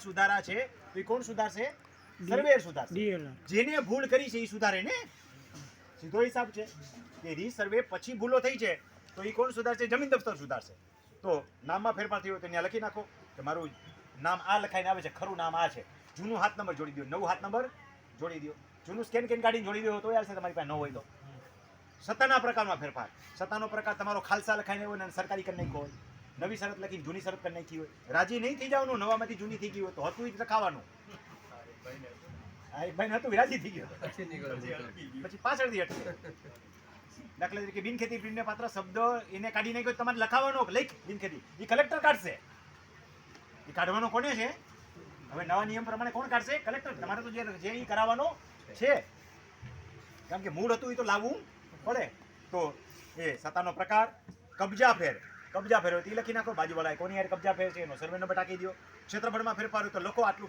સુધારા છે? તો એ કોણ સુધારશે? સર્વેર સુધારશે. જેને ભૂલ કરી છે એ સુધારે ને સીધો હિસાબ છે. કે રીસર્વે પછી ભૂલો થઈ છે તો એ કોણ સુધારશે? જમીન દફતર સુધારશે. તો નામમાં ફેરફાર થયો તો ત્યાં લખી નાખો કે મારું નામ આ લખાઈને આવે છે ખરું નામ આ છે. જૂનું હાથ નંબર જોડી દો નવું હાથ નંબર જોડી દો. જૂનું સ્કેન કેન કાઢીને જોડી દો તો આવશે તમારી પાસે ન હોય તો. સત્તાના પ્રકારમાં ફેરફાર. સત્તાનો પ્રકાર તમારો ખાલસા લખાઈને હોય ને સરકારી કરી નાખ્યો હોય. નવી શરત લખીને જૂની શરત કરી નાખી હોય. રાજી નહીં થઈ જવાનું નવામાંથી જૂની થઈ ગઈ હોય તો હતું જ રખાવાનું ભાઈ હતું રાજી થઈ ગયો. પછી પાછળથી હટકે દાખલા તરીકે બિનખેતી પ્રિન્ટને પાત્ર શબ્દ એને કાઢી નાખ્યો તમારે લખાવાનો લખ બિનખેતી? એ કલેક્ટર કાઢશે. એ કાઢવાનો કોને છે? હવે નવા નિયમ પ્રમાણે કોણ કાઢશે? કલેક્ટર. તમારે તો જે જે એ કરાવવાનો છે. કારણ કે મૂળ હતું એ તો લાવવું પડે. તો એ સત્તાનો પ્રકાર કબજા ફેર. કબજા ફેરવ્યો. એ લખી નાખો બાજુવાળાએ કોની યાર કબજા ફેર છે? એનો સર્વે નંબર ટાંકી દો ક્ષેત્રફળમાં ફેરફાર તો લખો આટલું